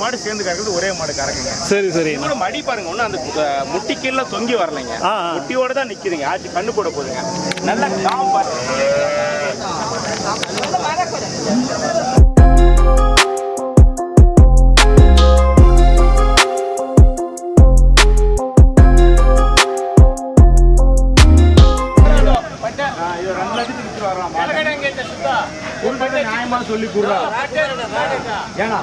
மாடு சேர்ந்து கறக்குறது ஒரே மாடு கறக்குங்க. சரி சரி. மடி பாருங்க ஒன்றும் அந்த முட்டி கீழே தொங்கி வரலைங்க. முட்டியோட தான் நிக்குதுங்க. ஆச்சு கண்ணு போட போகுதுங்க நல்ல காம் பாருங்க. சொல்லி கொடுறா ஏன்னா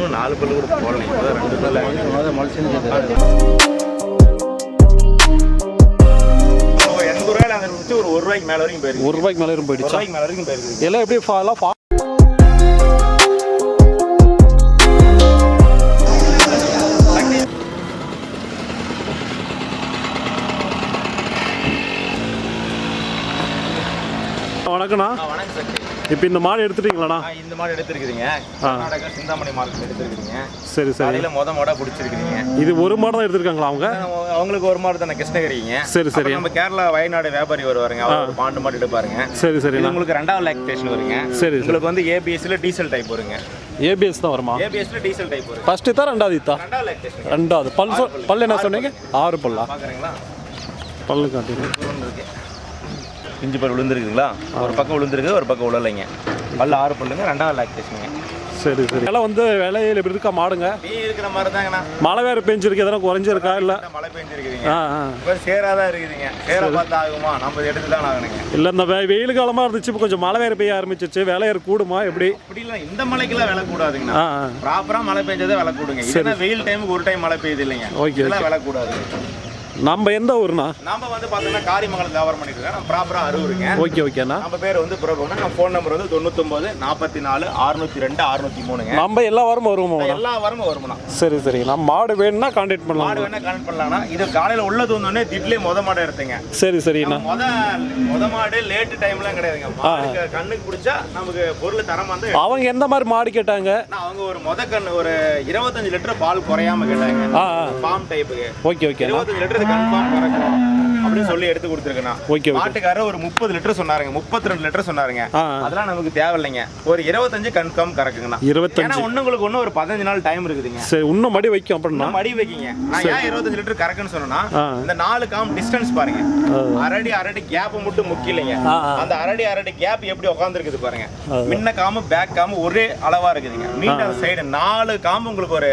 பல்லு நாலு பல்லு கூட போடல. இப்போதான் ரெண்டு பல்லு எண்பது ரூபாயில அந்த வச்சு ஒரு ஒரு ரூபாய்க்கு மேல வரைக்கும் போயிருக்கு. ஒரு ரூபாய்க்கு மேலே ஒரு போயிடுச்சா? ரூபாய்க்கு மேல வரைக்கும் போயிருக்கு. எல்லாம் எப்படி ஃபா- எல்லாம் ஃபா- வணக்கண்ணா வணக்கம். சக்தி இப்போ இந்த மாடு எடுத்துட்டீங்களாண்ணா? இந்த மாடு எடுத்திருக்குதுங்க கர்நாடகா சிந்தாமணி மார்க்கெட் எடுத்திருக்குதுங்க சரி சரி. காலையில மொத மாடா பிடிச்சிருக்குதுங்க இது ஒரு மாடு தான் எடுத்திருக்காங்களா அவங்க? அவங்களுக்கு ஒரு மாடு தானே கிருஷ்ணகிரிங்க. சரி சரி. நம்ம கேரளா வயநாடு வியாபாரி வருவாருங்க. அவர் பாண்டு மாடு எடுப்பாருங்க. சரி இது சரிண்ணா உங்களுக்கு ரெண்டாவது லாக்டேஷன் வருங்க. சரி சரி. உங்களுக்கு வந்து ஏபிஎஸ்ல டீசல் டைப் வருங்க. ஏபிஎஸ் தான் வருமா? ஏபிஎஸ்ல டீசல் டைப் வரும் ஃபர்ஸ்ட் தான் ரெண்டாவது இத்தா? ரெண்டாவது பல் பல் என்ன சொன்னீங்க? ஆறு பல்லா. பாக்குறீங்களா? பல்லு காட்டுங்க இஞ்சி பல் விழுந்துருக்குங்களா ஒரு பக்கம் விழுந்துருக்கு ஒரு பக்கம் விழலைங்க பல்லு ஆறு பல்லுங்க ரெண்டாவது லாக்டேஷனுங்க சரி சரி. எல்லாம் வந்து விலையில் இப்படி இருக்கா? மாடுங்க? நீ இருக்கிற மாதிரி தாங்கண்ணா மழை வேறு பெஞ்சிருக்கு. எதனா குறைஞ்சிருக்கா? இல்லை? மழை பெஞ்சிருக்குதுங்க. ஆ ஆ. இப்போ சேரா தான் இருக்குதுங்க. சேரை பார்த்து ஆகுமா? நம்ம எடுத்து தான் ஆகணுங்க. இல்லை இந்த வெ- வெயில் காலமாக இருந்துச்சு. இப்போ கொஞ்சம் மழை வேறு பெய்ய ஆரம்பிச்சிச்சு விலை ஏறு கூடுமா? எப்படி? அப்படி இல்லை இந்த மழைக்கெல்லாம் விலை கூடாதுங்கண்ணா. ஆ ஆ. ப்ராப்பரா மழை பெஞ்சதே விலை கூடுங்க. இதுனா வெயில் டைமுக்கு ஒரு டைம் மழை பெய்யுது இல்லைங்க. ஓகே, இதெல்லாம் விலை கூடாது. நம்ம எந்த ஊர்ண்ணா நாம வந்து பார்த்தீங்கன்னா காரிமங்கலம் வியாபாரம் பண்ணிட்டு இருக்கோம். நம்ம ப்ராப்பரா அறுவருங்க ஓகே ஓகேண்ணா நம்ம பேர் வந்து பிரபுனா. நம்ம ஃபோன் நம்பர் வந்து தொண்ணூத்தொம்பது நாற்பத்தி நாலு அறுநூத்தி ரெண்டு அறுநூத்தி மூணுங்க. நம்ம எல்லா வாரமும் வருவோமா எல்லா வாரமும் வருமாண்ணா சரி சரி. நம்ம மாடு வேணும்னா கான்டாக்ட் பண்ணலாம் மாடு வேணா கனெக்ட் பண்ணலாம்னா இது காலையில உள்ளது வந்தோடனே திட்லயே முத மாடு எடுத்தீங்க. சரி சரிண்ணா முத முத மாடு லேட்டு டைம்லாம் கிடையாதுங்க. கண்ணுக்கு பிடிச்சா நமக்கு பொருள் தரமா வந்து அவங்க எந்த மாதிரி மாடு கேட்டாங்க? அவங்க ஒரு முத கண்ணு ஒரு இருபத்தஞ்சு லிட்டர் பால் குறையாம கேட்டாங்க. ஃபார்ம் டைப்புக்கு ஓகே ஓகேண்ணா இருபத்தஞ்சு லிட்டர் கன்ஃபார்ம் பறக்கும் அப்படின்னு சொல்லி எடுத்து கொடுத்துருக்கேன். ஓகே மாட்டுக்காரர் ஒரு முப்பது லிட்டர் சொன்னாருங்க முப்பத்தி ரெண்டு லிட்டர் சொன்னாருங்க. அதெல்லாம் நமக்கு தேவையில்லைங்க. ஒரு இருபத்தஞ்சு கன்ஃபார்ம் கறக்குங்கண்ணா இருபத்தஞ்சு. ஒண்ணுங்களுக்கு ஒண்ணு ஒரு பதினஞ்சு நாள் டைம் இருக்குதுங்க. சரி இன்னும் மடி வைக்கும் அப்படின்னா மடி வைக்கிங்க. நான் ஏன் இருபத்தஞ்சு லிட்டர் கறக்குன்னு சொன்னா. இந்த நாலு காம் டிஸ்டன்ஸ் பாருங்க. அரடி அரடி கேப் மட்டும் முக்கியலைங்க ஆ, ஆ. அந்த அரடி அரடி கேப் எப்படி உட்காந்துருக்குது பாருங்க. முன்ன காமு பேக் காமு ஒரே அளவா இருக்குதுங்க. மீட்டர் சைடு நாலு காம்பு உங்களுக்கு ஒரு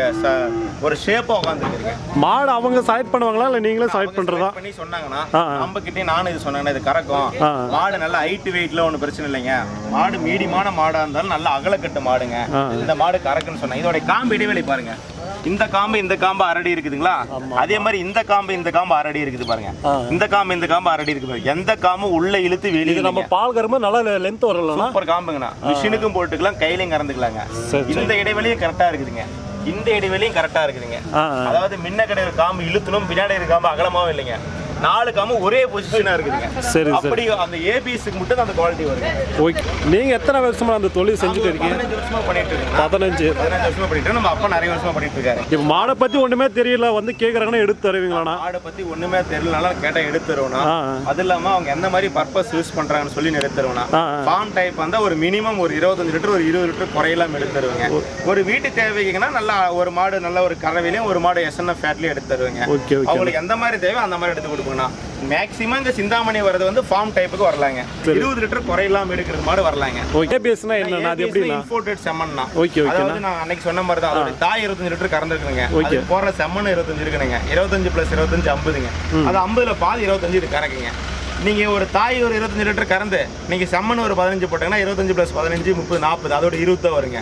ஒரு ஷேப்பா உட்காந்துருக்குதுங்க மாடு அவங்க செலக்ட் பண்ணுவாங்களா? இல்லை நீங்களே செலக்ட் பண்ணுறதா பண்ணி சொன்னாங்கன்னா. நம்ம கிட்டே நானும் இது சொன்னேன்னா இது கறக்கும். மாடு நல்ல ஹைட் வெயிட்ல ஒன்றும் பிரச்சனை இல்லைங்க. மாடு மீடியமான மாடா இருந்தாலும் நல்ல அகலக்கட்டு மாடுங்க. இந்த மாடு கறக்குன்னு சொன்னேன். இதோட காம்பு இடைவெளி பாருங்க. இந்த காம்பு இந்த காம்பு அரடி இருக்குதுங்களா? அதே மாதிரி இந்த காம்பு இந்த காம்பு அரடி இருக்குது பாருங்க. இந்த காம்பு இந்த காம்பு அரடி இருக்குது பாருங்க. எந்த காம்பு உள்ள இழுத்து இது வெளியே நம்ம பால் கரும்பு நல்லா லென்த் வரலண்ணா சூப்பர் காம்புங்கண்ணா. மிஷினுக்கும் போட்டுக்கலாம் கையிலையும் கறந்துக்கலாங்க. இந்த இடைவெளியும் கரெக்டா இருக்குதுங்க. இந்த இடைவெளியும் கரெக்டா இருக்குதுங்க. அதாவது முன்ன கிடையாது காம்பு இழுத்தணும் பின்னாடி இருக்க காம்பு அகலமாவும் இல்லைங்க. நாலு காம்பு ஒரே பொசிஷனா இருக்குதுங்க. சரி சரி. அப்படி அந்த ஏபிஎஸ்க்கு மட்டும் அந்த குவாலிட்டி வருங்க ஓகே நீங்கள் எத்தனை வருஷமா அந்த தொழில் செஞ்சுட்டு இருக்கீங்க? வருஷமா பண்ணிட்டு இருக்கோம். பதினஞ்சு. பதினஞ்சு வருஷமா பண்ணிட்டு. நம்ம அப்பா நிறைய வருஷமா பண்ணிட்டு இருக்காரு. இப்போ மாடை பற்றி ஒன்றுமே தெரியல. வந்து கேட்குறாங்கன்னா எடுத்து தருவீங்களாண்ணா ஆடை பத்தி ஒண்ணுமே தெரியலனால கேட்டா எடுத்து தருவோம்னா. அது இல்லாம அவங்க எந்த மாதிரி பர்பஸ் யூஸ் பண்றாங்கன்னு சொல்லி எடுத்து தருவோம்னா. ஃபார்ம் டைப் வந்தா ஒரு மினிமம் ஒரு இருபத்தஞ்சு லிட்டர் ஒரு இருபது லிட்டர் குறையெல்லாம் எடுத்து தருவாங்க. ஒரு வீட்டு தேவைக்குன்னா நல்லா ஒரு மாடு நல்ல ஒரு கறவையிலையும் ஒரு மாடு எஸ்என்எஃப் ஃபேட்லையும் எடுத்து தருவாங்க. அவங்களுக்கு எந்த மாதிரி தேவை அந்த மாதிரி எடுத்து கொடுப்போம்னா மேக்ஸிமம் இந்த சிந்தாமணி வரது வந்து ஃபார்ம் டைப்புக்கு வரலாங்க. இருபது லிட்டர் குறையில்லாம எடுக்கிறது மாடு வரலாங்க. பேசுனா என்னண்ணா? அது எப்படிண்ணா? இம்போர்ட்டட் செம்மண்ணா ஓகே ஓகேண்ணா. அதாவது நான் அன்னைக்கு சொன்ன மாதிரி தான் அதோட தாய் இருபத்தஞ்சு லிட்டர் கறந்துருக்குங்க ஓகே. அது போற செம்மண் இருபத்தஞ்சு இருக்குனுங்க இருபத்தஞ்சு பிளஸ் இருபத்தஞ்சு ஐம்பதுங்க. அது ஐம்பதுல பாதி இருபத்தஞ்சு இது கறக்குங்க நீங்க ஒரு தாய் ஒரு இருபத்தஞ்சு லிட்டர் கறந்து நீங்க செம்மண் ஒரு பதினஞ்சு போட்டீங்கன்னா இருபத்தஞ்சு பிளஸ் பதினஞ்சு முப்பது நாற்பது அதோட இருபது வருங்க.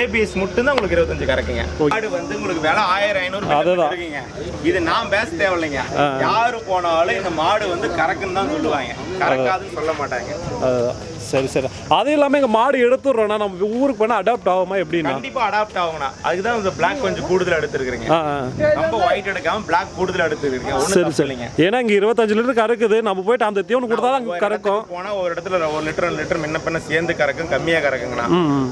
ஏபிஎஸ் மட்டும் தான் உங்களுக்கு இருபத்தஞ்சு கறக்குங்க. மாடு வந்து உங்களுக்கு விலை ஆயிரம் ஐநூறு. இருக்குங்க இது நான் பேச தேவையில்லைங்க. யாரு போனாலும் இந்த மாடு வந்து கறக்குன்னு தான் சொல்லுவாங்க. கறக்காதுன்னு சொல்ல மாட்டாங்க. சரி சரி. அது இல்லாமல் எங்கள் மாடு எடுத்துடுறோண்ணா நம்ம ஊருக்கு போனால் அடாப்ட் ஆகுமா எப்படின்னா? கண்டிப்பா அடாப்ட் ஆகும்னா அதுக்கு தான் இந்த பிளாக் கொஞ்சம் கூடுதல் ஆ ரொம்ப ஒயிட் எடுக்காம பிளாக் கூடுதல் எடுத்துருக்கீங்க ஒன்றும் சரி தப்பு சரி. இல்லைங்க ஏன்னா இங்கே இருபத்தஞ்சு லிட்டர் கறக்குது. நம்ம போயிட்டு அந்த தீவனம் கொடுத்தா தான் அங்கே கறக்கும். போனா ஒரு இடத்துல ஒரு லிட்டர் ரெண்டு லிட்டர் முன்ன பின்ன சேர்ந்து கறக்கும் கம்மியா கறக்குங்கண்ணா.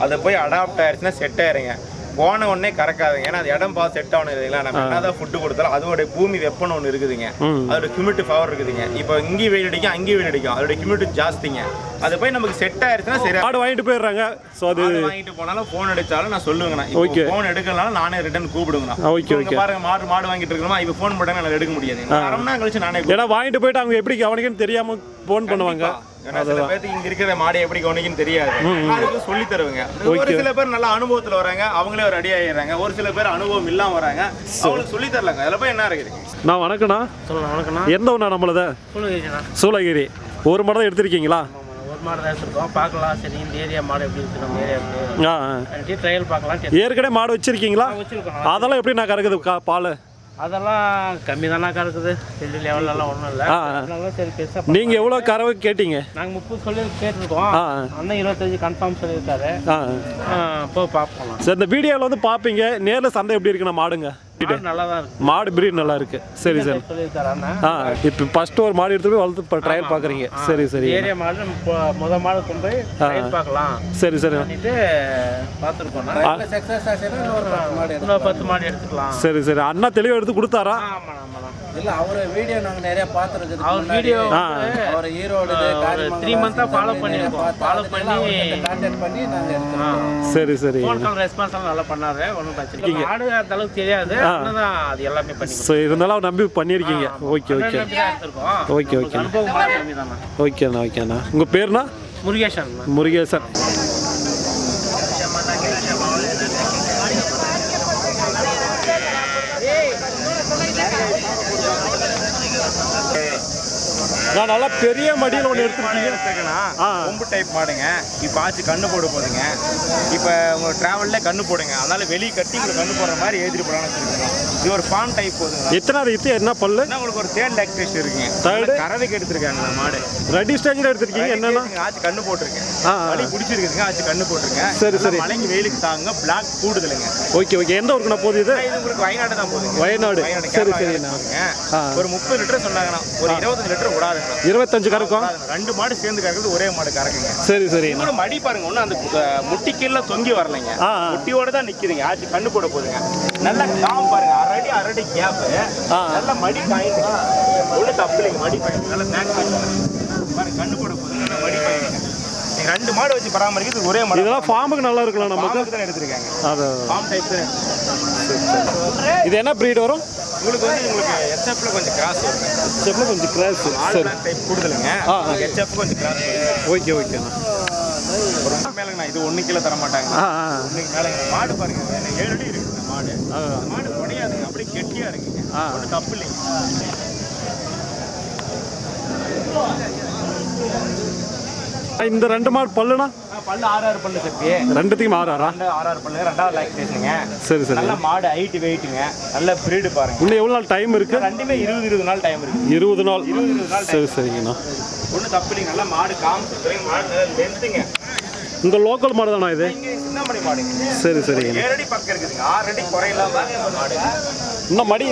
அதை போய் அடாப்ட் ஆயிடுச்சுன்னா செட் ஆயிருங்க. போன உடனே கறக்காதுங்க. ஏன்னா அது இடம் பார்த்து செட் ஆகணும் இல்லைங்களா? நம்ம என்னதான் ஃபுட்டு கொடுத்தாலும் அதோட பூமி வெப்பம் ஒன்று இருக்குதுங்க. அதோட ஹியூமிட்டி பவர் இருக்குதுங்க. இப்போ இங்கேயும் வெயில் அடிக்கும் அங்கேயும் வெயில் அடிக்கும். அதோட ஹியூமிட்டி ஜாஸ்திங்க. அது போய் நமக்கு செட் ஆயிருச்சுன்னா சரி. மாடு வாங்கிட்டு போயிடுறாங்க. ஸோ அது வாங்கிட்டு போனாலும் ஃபோன் அடிச்சாலும் நான் சொல்லுவேங்கண்ணா. இப்போ ஃபோன் எடுக்கலனாலும் நானே ரிட்டர்ன் கூப்பிடுங்கண்ணா இப்போ இங்க பாருங்க மாடு மாடு வாங்கிட்டு இருக்கோமா இப்போ ஃபோன் போட்டாங்க என்னால எடுக்க முடியாது. அரை மணி நேரம் கழிச்சு நானே ஏன்னா வாங்கிட்டு போயிட்டு அவங்க எப்படி கவனிக்கன்னு தெரியாம ஃபோன் பண்ணுவாங்க? ஏன்னா சில பேருக்கு இங்க இருக்கிற மாடு எப்படி கவனிக்குன்னு தெரியாது. அதுக்கு சொல்லி தருவேங்க. ஒரு சில பேர் நல்ல அனுபவத்துல வராங்க அவங்களே ரெடி ஆயிடுறாங்க. ஒரு சில பேர் அனுபவம் இல்லாம வராங்க அவங்களுக்கு சொல்லி தரலாங்க. அதில் போய் என்ன இருக்குது? நான் வணக்கண்ணா சொல்லலாம் வணக்கண்ணா எந்த ஒன்றா நம்மளத? சூளகிரி. ஒரு மாடு தான் எடுத்திருக்கீங்களா? பார்க்கலாம். சரி இந்த ஏரியா மாடு எப்படி இருக்குது நம்ம ஏரியாவுக்கு. ட்ரையல் பார்க்கலாம். ஏற்கனவே மாடு வச்சிருக்கீங்களா? வச்சுருக்கோம். அதெல்லாம் எப்படி நான் கறக்குது பால்? அதெல்லாம் கம்மி தானே இருக்குது பெரிய லெவலெல்லாம் ஒன்றும் இல்லை. அதனால சரி பெருசாக நீங்க எவ்வளோ கறவை கேட்டீங்க? நாங்கள் முப்பது சொல்லி கேட்டிருக்கோம். அண்ணன் இருபத்தஞ்சு கன்ஃபார்ம் சொல்லியிருக்காரு. போய் பார்ப்போம். சரி இந்த வீடியோவில் வந்து பார்ப்பீங்க நேரில் சந்தை எப்படி இருக்குண்ணா மாடுங்க மாடு நல்லா தான் இருக்கு. மாடு பிரீட் நல்லா இருக்கு. சரி சரி. ஆ இப்போ ஃபர்ஸ்ட் ஒரு மாடு எடுத்து போய் வளர்த்து இப்போ ட்ரையல் பார்க்குறீங்க சரி சரி. ஏரியா மாடு முத மாடு கொண்டு போய் ட்ரையல் பார்க்கலாம். சரி சரி. பண்ணிட்டு பார்த்துருக்கோம் இன்னொரு பத்து மாடு எடுத்துக்கலாம். சரி சரி. அண்ணா தெளிவாக எடுத்து கொடுத்தாரா? ஆமாண்ணா இல்ல அவர் வீடியோ நாங்க நிறைய பார்த்துருக்குது அவர் வீடியோ ஆ. அவர் ஈரோடு த்ரீ மந்த்தாக ஃபாலோ பண்ணியிருக்கோம். ஃபாலோ பண்ணி கான்டாக்ட் பண்ணி நாங்க எடுத்தோம் சரி சரி. ஃபோன் கால் ரெஸ்பான்ஸ் எல்லாம் நல்லா பண்ணாரு. ஒன்றும் பிரச்சனை இல்லை. மாடு அந்த அளவுக்கு தெரியாது. தான் அது எல்லாமே பண்ணி ஸோ இருந்தாலும் அவர் நம்பி பண்ணியிருக்கீங்க. ஓகே ஓகே ஓகே ஓகே தானே ஓகேண்ணா ஓகேண்ணா உங்கள் பேர்னா? முருகேஷன் முருகேசன். நான் நல்லா பெரிய மடியில் ஒன்று எடுத்துருக்கீங்க எடுத்துக்கனா ஆ. கொம்பு டைப் மாடுங்க. இப்போ ஆச்சு கண்ணு போட போதுங்க இப்போ உங்க டிராவல்ல கண்ணு போடுங்க. அதனால வெளியே கட்டி உங்களுக்கு கண்ணு போடுற மாதிரி ஏற்றிட்டு போடலாம்னு வச்சுருக்கோம். இது ஒரு ஃபார்ம் டைப் போதுங்க. எத்தனாவது இத்து என்ன பல்லு? உங்களுக்கு ஒரு தேர்ட் லாக்டேஷன் இருக்குங்க. Third? நல்ல கறவைக்கு எடுத்திருக்காங்க மாடு. ரெடி ஸ்டேஜில் எடுத்திருக்கீங்க என்னன்னா? ஆச்சு கண்ணு போட்டிருக்கேன். வலி பிடிச்சிருக்குதுங்க. ஆச்சு கண்ணு போட்டிருக்கேன். சரி, சரி. மலைக்கு வெயிலுக்கு தாங்க பிளாக் கூடுதலுங்க. Okay okay. எந்த ஊருக்குண்ணா போகுது இது? உங்களுக்கு வயநாடு தான் போகுதுங்க. வயநாடு. சரி சரிண்ணா. ஒரு முப்பது லிட்டர் சொன்னாங்கண்ணா. ஒரு இருபத்தஞ்சு லிட்டர் விடாதுங்கண்ணா. இருபத்தஞ்சு கறக்கும்? விடாதுங்க. ரெண்டு மாடு சேர்ந்து கறக்குறது ஒரே மாடு கறக்குங்க. சரி இன்னொரு மடி பாருங்க. ஒன்றும் அந்த முட்டி கீழே தொங்கி வரலைங்க. முட்டியோட தான் நிக்குதுங்க. ஆச்சு கண்ணு போட போதுங்க நல்ல காம் பாருங்க. அரடி அரடி கேப். நல்ல மடி காயிங்க ஒண்ணு தப்பு இல்லைங்க. மடி பாயிங்க நல்ல பேக் பாருங்க. கண்ணு போட போதுங்க நல்ல மடி பாயிங்க நீங்க ரெண்டு மாடு வச்சு பராமரிக்கிறது ஒரே மாடு. இதெல்லாம் ஃபார்முக்கு நல்லா இருக்கலாம் நமக்கு? தான் எடுத்திருக்காங்க. அது ஃபார்ம் டைப் இது என்ன ப்ரீட் வரும்? உங்களுக்கு வந்து உங்களுக்கு ஹெச்எஃப்ல கொஞ்சம் கிராஸ் வருங்க செப்பில் கொஞ்சம் கிராஸ் சரி. டைப் கூடுதலுங்க. ஹெச்எஃப் கொஞ்சம் கிராஸ் ஓகே ஓகேண்ணா மேலங்கண்ணா இது ஒன்று கிலோ தர மாட்டாங்க. இன்னைக்கு மேலே மாடு பாருங்க ஏழு அடி இருக்கு இந்த மாடு. மாடு உடையாதுங்க அப்படியே கெட்டியா இருக்குங்க. ஒன்றும் தப்பு இல்லைங்க. இந்த ரெண்டு மாடு பல்லுனா பல்லு ஆறாறு பல்லு சக்தி ரெண்டுத்தையும் ஆறாரா ரெண்டு ஆறாறு பல்லு ரெண்டாவது லாக்டேஷனுங்க சரி சரி. நல்ல மாடு ஹைட் வெயிட்டுங்க நல்ல பிரீடு பாருங்க. இன்னும் எவ்வளோ நாள் டைம் இருக்கு? ரெண்டுமே இருபது இருபது நாள் டைம் இருக்கு. இருபது நாள். இருபது இருபது நாள் சரி சரிங்கண்ணா. ஒன்றும் தப்பு இல்லைங்க நல்ல மாடு காமிச்சு மாடு நல்ல லென்த்துங்க இந்த லோக்கல் மாடு தானா இது சரி சரிங்கண்ணா. ஏழு அடி பக்கம் இருக்குதுங்க. ஆறு அடி குறையில்லாம மாடு. இன்னும் மடி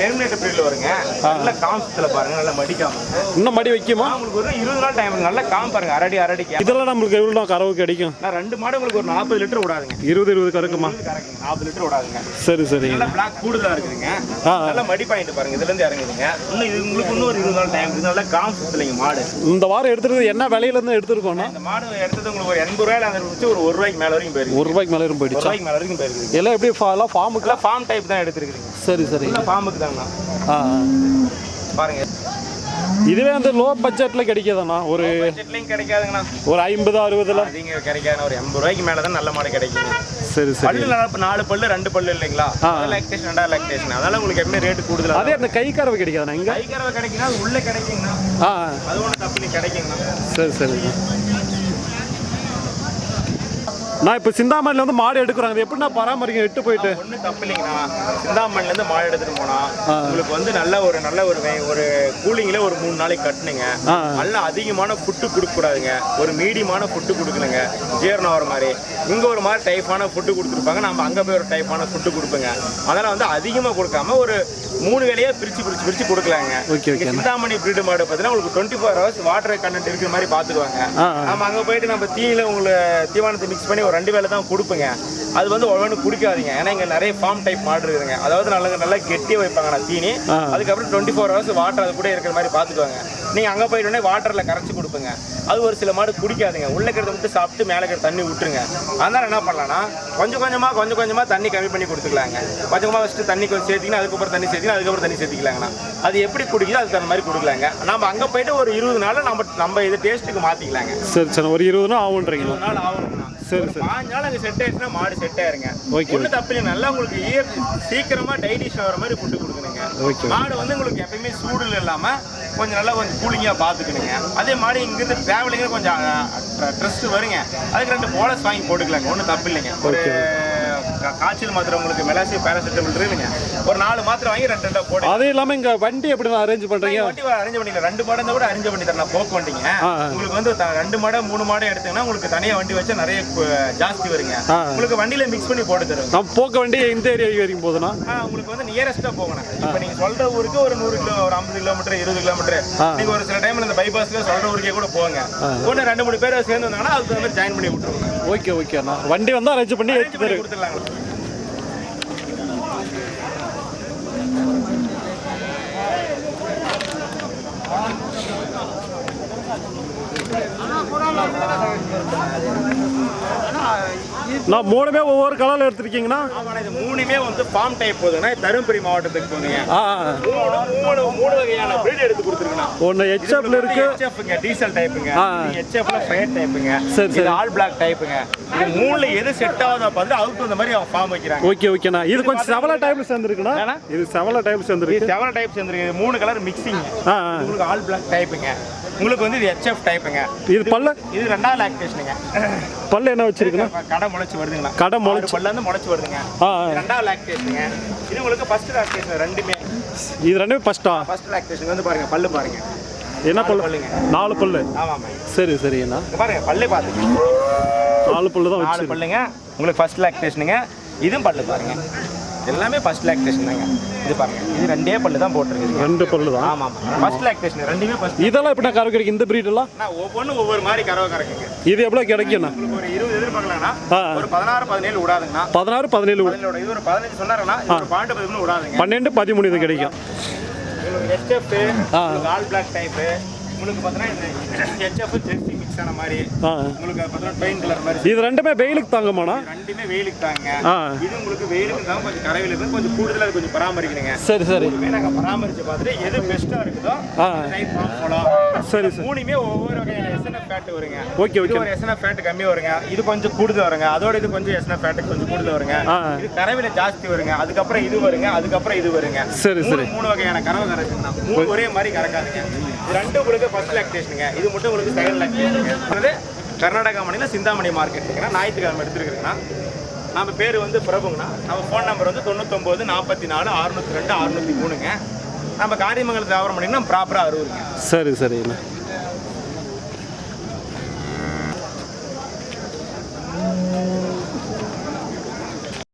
டெர்மினேட்டர் பிரீடில் வருங்க. நல்ல காம்சத்தில் பாருங்க நல்ல மடி காமிச்சு இன்னும் மடி வைக்குமா? உங்களுக்கு ஒரு இருபது நாள் டைம் நல்ல காம் பாருங்க அரடி அரடிக்கு இதெல்லாம் நம்மளுக்கு எவ்வளோ நாள் கறவு கிடைக்கும் நான் ரெண்டு மாடு உங்களுக்கு ஒரு நாற்பது லிட்டர் விடாதுங்க. இருபது இருபது கறக்குமா? நாற்பது லிட்டர் விடாதுங்க. சரி சரிங்க நல்ல பிளாக் கூடுதலா இருக்குதுங்க. நல்ல மடி பாயிண்ட் பாருங்க இதுல இருந்து இறங்குதுங்க. இன்னும் இது உங்களுக்கு இன்னும் ஒரு இருபது நாள் டைம் இருக்குது நல்ல காம் சுத்தலைங்க மாடு. இந்த வாரம் எடுத்துட்டு என்ன விலையில இருந்து எடுத்துருக்கோண்ணா இந்த மாடு எடுத்தது உங்களுக்கு ஒரு எண்பது ரூபாயில அந்த வச்சு ஒரு ஒரு ரூபாய்க்கு மேல வரைக்கும் போயிருக்கு. ஒரு ரூபாய்க்கு மேலே ஒரு போயிடுச்சா? ரூபாய்க்கு மேல வரைக்கும் போயிருக்குது எல்லாம் எப்படி ஃபார்முக்கு ஃபார்ம் டைப் தான் எடுத்துருக்குதுங்க. சரி சரி. ஃபார்முக்கு தாங்கண்ணா ஆ ஆ. பாருங்க. இதுவே அந்த லோ பட்ஜெட்டில் கிடைக்காதாண்ணா? ஒரு பட்ஜெட்லையும் கிடைக்காதுங்கண்ணா. ஒரு ஐம்பது அறுபதுல? அதிக கிடைக்காது ஒரு எண்பது ரூபாய்க்கு மேல தான் நல்ல மாடு கிடைக்குங்க. சரி சரி. பல்லு நல்லா இப்ப நாலு பல்லு ரெண்டு பல்லு இல்லைங்களா. லாக்டேஷன் ரெண்டாவது லாக்டேஷன் அதனால உங்களுக்கு எப்பவுமே ரேட்டு கூடுதலா அதே அந்த கை கறவை கிடைக்காதாண்ணா இங்கே? கைக்கறவை கிடைக்குன்னா அது உள்ள கிடைக்குங்கண்ணா. ஆ அது ஒன்றும் தப்பு கிடைக்குங்கண்ணா. சரி சரி. நான் இப்போ சிந்தாமணில வந்து மாடு எடுக்கிறாங்க. அது எப்படிண்ணா பராமரிக்க எட்டு போயிட்டு. ஒன்றும் தப்பு இல்லைங்கண்ணா. சிந்தாமணில இருந்து மாடு எடுத்துட்டு போனா. உங்களுக்கு வந்து நல்ல ஒரு நல்ல ஒரு வே- ஒரு கூலிங்ல ஒரு மூணு நாளைக்கு கட்டுனுங்க. ஆ. நல்ல அதிகமான ஃபுட்டு கொடுக்கக்கூடாதுங்க. ஒரு மீடியமான ஃபுட்டு கொடுக்கணுங்க. ஜீரணம் ஆகிற மாதிரி. இங்க ஒரு மாதிரி டைப்பான ஃபுட்டு கொடுத்துருப்பாங்க. நம்ம அங்க போய் ஒரு டைப்பான ஃபுட்டு கொடுப்போங்க. அதனால வந்து அதிகமாக கொடுக்காம ஒரு மூணு வேலையா பிரிச்சு பிரிச்சு பிரிச்சு கொடுக்கலாங்க. Okay, okay. சிந்தாமணி பிரீடு மாடு பார்த்தீங்கன்னா உங்களுக்கு twenty four hours water content இருக்கிற மாதிரி பார்த்துக்குவாங்க. நம்ம அங்கே போயிட்டு நம்ம தீயில உங்களுக்கு தீவனத்தை மிக்ஸ் பண்ணி ஒரு ரெண்டு வேளை தான் கொடுப்பேங்க. அது வந்து ஒவ்வொன்று குடிக்காதீங்க. ஏன்னா இங்கே நிறைய ஃபார்ம் டைப் மாடு இருக்குதுங்க. அதாவது நல்லா நல்லா கெட்டியாக வைப்பாங்க நான் தீனி. அதுக்கப்புறம் டுவெண்ட்டி ஃபோர் ஹவர்ஸ் வாட்டர் அது கூட இருக்கிற மாதிரி பார்த்துக்குவாங்க. நீங்கள் அங்கே போயிட்டோடனே வாட்டரில் கரைச்சி கொடுப்பீங்க. அது ஒரு சில மாடு குடிக்காதுங்க. உள்ள இருக்கிறத மட்டும் சாப்பிட்டு மேலே இருக்கிற தண்ணி விட்டுருங்க. அதனால என்ன பண்ணலாம்னா கொஞ்சம் கொஞ்சமாக கொஞ்சம் கொஞ்சமாக தண்ணி கம்மி பண்ணி கொடுத்துக்கலாங்க. கொஞ்சம் கொஞ்சமாக ஃபஸ்ட்டு தண்ணி கொஞ்சம் சேர்த்திங்கன்னா அதுக்கப்புறம் தண்ணி சேர்த்திங்கன்னா அதுக்கப்புறம் தண்ணி சேர்த்திக்கலாங்கண்ணா. அது எப்படி குடிக்குதோ அதுக்கு தகுந்த மாதிரி கொடுக்கலாங்க. நம்ம அங்கே போயிட்டு ஒரு இருபது நாள் நம்ம நம்ம இது டேஸ்ட்டுக்கு மாற்றிக்கலாங்க சரி சரி. ஒரு இருபது நாள் ஆகுன்றீங்களா? நாள் ஆகணும்ண்ணா சரி, ஒரு பாஞ்சு நாள் அங்கே செட் ஆயிடுச்சுன்னா மாடு செட் ஆயிருங்க. ஓகே, ஒன்றும் தப்பு இல்லை நல்லா உங்களுக்கு ஈர சீக்கிரமா டைஜஷன் ஆகிற மாதிரி ஃபுட்டு கொடுக்கணுங்க. ஓகே. மாடு வந்து உங்களுக்கு எப்பயுமே சூடுல இல்லாம கொஞ்சம் நல்லா கொஞ்சம் கூலிங்காக பார்த்துக்கணுங்க அதே மாதிரி இங்கிருந்து டிராவலிங்க கொஞ்சம் ட்ரெஸ்ட் வருங்க. அதுக்கு ரெண்டு போலஸ் வாங்கி போட்டுக்கலாங்க. ஒன்றும் தப்பு இல்லைங்க ஒரு காய்ச்சல் மாத்திரை உங்களுக்கு மெலாசி பேராசிட்டமல் இருக்குங்க ஒரு நாலு மாத்திரை வாங்கி ரெண்டு ரெண்டா போட்டு அதே இல்லாமல் இங்கே வண்டி எப்படி நான் அரேஞ்ச் பண்ணுறீங்க வண்டி அரேஞ்ச் பண்ணிக்கலாம் ரெண்டு மாடு இருந்தா கூட அரேஞ்ச் பண்ணி தரேன். போக்கு வண்டிங்க. உங்களுக்கு வந்து ரெண்டு மாடு மூணு மாடு எடுத்தீங்கன்னா உங்களுக்கு தனியா வண்டி வச்சா நிறைய ஜாஸ்தி வருங்க. உங்களுக்கு வண்டியில மிக்ஸ் பண்ணி போட்டு தருவேன். நம்ம போக்க வண்டி இந்த ஏரியா வரைக்கும் ஆ, உங்களுக்கு வந்து நியரஸ்டா போகணும். இப்போ நீங்க சொல்ற ஊருக்கு ஒரு நூறு கிலோ ஒரு ஐம்பது கிலோமீட்டர் இருபது கிலோமீட்டர். நீங்க ஒரு சில டைம்ல இந்த பைபாஸ்ல சொல்ற ஊருக்கே கூட போங்க. ஒன்று ரெண்டு மூணு பேர் சேர்ந்து வந்தாங்கன்னா அதுக்கு வந்து ஜாயின் பண்ணி விட்டுருவாங்க ஓகே ஓகேண்ணா வண்டி வந்து அரேஞ்ச் பண்ணி எடுத்து கொடுத்துடலாங்களா? நான் மூணுமே ஒவ்வொரு கலரில் எடுத்துருக்கீங்கண்ணா ஆமாண்ணா இது மூணுமே வந்து ஃபார்ம் டைப் போகுதுன்னா தருமபுரி மாவட்டத்துக்கு போகுதுங்க ஆ மூணு மூணு மூணு வகையான பிரீட் எடுத்து கொடுத்துருக்கணும் ஒன்று ஹெச்எஃப்ல இருக்கு. ஹெச்எஃப்ங்க டீசல் டைப்புங்க. ஹெச்எஃப்ல ஃபயர் டைப்புங்க சரி, சரி. ஆல் பிளாக் டைப்புங்க இது மூணுல எது செட் ஆகுதோ பார்த்து அதுக்கு தகுந்த மாதிரி அவங்க ஃபார்ம் வைக்கிறாங்க. ஓகே ஓகேண்ணா இது கொஞ்சம் செவல டைப்ல சேர்ந்துருக்குண்ணா? இது செவல டைப் சேர்ந்துருக்கு. செவல டைப் சேர்ந்துருக்கு. மூணு கலர் மிக்சிங். உங்களுக்கு ஆல் பிளாக் டைப்புங்க உங்களுக்கு வந்து இது ஹெச்எஃப் டைப்புங்க இது பல்ல? இது ரெண்டாவது லாக்டேஷனுங்க பல்ல என்ன வச்சிருக்குண்ணா கடை முளைச்சு வருதுங்கண்ணா கடை முளைச்சு. பல்ல இருந்து முளைச்சு வருதுங்க. ரெண்டாவது லாக்டேஷனுங்க இது உங்களுக்கு ஃபர்ஸ்ட் லாக்டேஷன் ரெண்டுமே. இது ரெண்டுமே ஃபஸ்ட்டா ஃபர்ஸ்ட் லாக்டேஷன் வந்து பாருங்க பல்லு பாருங்க. என்ன பல்லு. நாலு பல்லு. ஆமாம். சரி சரிண்ணா இங்க பாருங்க பல்லே பாத்துங்க. நாலு பல்லு தான் நாலு பல்லுங்க. உங்களுக்கு ஃபர்ஸ்ட் லாக்டேஷனுங்க இதுவும் பல்லு பாருங்க. எல்லாமே ஃபர்ஸ்ட் லாக்டேஷன் தாங்க. இது பாருங்க இது ரெண்டே பல்லு தான் போட்டிருக்குது ரெண்டு பல்லு தான்? ஆமாம் ஃபர்ஸ்ட் லாக்டேஷன் ரெண்டுமே ஃபர்ஸ்ட் இதெல்லாம் எப்படி கறவை கிடைக்கும் இந்த பிரீடெல்லாம் நான் ஒவ்வொன்றும் ஒவ்வொரு மாதிரி கறவை கறக்குங்க. இது எவ்வளோ உங்களுக்கு ஒரு இருபது எதிர்பார்க்கலாம்னா. ஒரு பதினாறு பதினேழு விடாதுங்கண்ணா. பதினாறு பதினேழு இது ஒரு பதினஞ்சு சொன்னாருன்னா பாண்டு பதிமூணு விடாதுங்க. பன்னெண்டு பதிமூணு இது கிடைக்கும். ஆல் பிளாக் டைப்பு உங்களுக்கு பார்த்தீங்கன்னா இந்த ஹெச்எஃப் ஜெர்சி மிக்ஸ் ஆன மாதிரி உங்களுக்கு பார்த்தீங்கன்னா பெயின் கலர் மாதிரி இது ரெண்டுமே வெயிலுக்கு தாங்கம்மாண்ணா? ரெண்டுமே வெயிலுக்கு தாங்க. இது உங்களுக்கு வெயிலுக்கு தான் கொஞ்சம் கரைவில் இருக்கு கொஞ்சம் கூடுதலா அது கொஞ்சம் பராமரிக்கணுங்க சரி சரி. மூணுமே நாங்க பராமரிச்சு பார்த்துட்டு எது பெஸ்ட்டா இருக்குதோ ஃபார்ம் போலாம் சரி சரி. மூணுமே ஒவ்வொரு வகையான எஸ்என்எஃப் ஃபேட் வருங்க. Okay okay. ஒரு எஸ்என்எஃப் ஃபேட் கம்மி வருங்க. இது கொஞ்சம் கூடுதல் வருங்க. அதோட இது கொஞ்சம் எஸ்என்எஃப் ஃபேட் கொஞ்சம் கூடுதல் வருங்க. இது கறவையில ஜாஸ்தி வருங்க. அதுக்கப்புறம் இது வருங்க. அதுக்கப்புறம் இது வருங்க. சரி, சரி. மூணு வகையான கறவை கறக்குங்க மூணு ஒரே மாதிரி கறக்காதுங்க. ரெண்டு உங்களுக்கு ஃபர்ஸ்ட் லாக்டேஷனுங்க இது மட்டும் உங்களுக்கு செகண்ட் லாக்டேஷனுங்க கர்நாடகா மாநிலம் சிந்தாமணி மார்க்கெட்டுங்க ஞாயிற்றுக்கிழமை எடுத்துருக்குறேங்கண்ணா நம்ம பேர் வந்து பிரபுங்கண்ணா நம்ம ஃபோன் நம்பர் வந்து தொண்ணூத்தொம்பது நாற்பத்தி நாலு அறுநூத்தி ரெண்டு அறுநூத்தி மூணுங்க. நம்ம காரியமங்கலத்தில் வியாபாரம் பண்ணிங்கன்னா ப்ராப்பராக அறுபதுங்க சரி சரிங்கண்ணா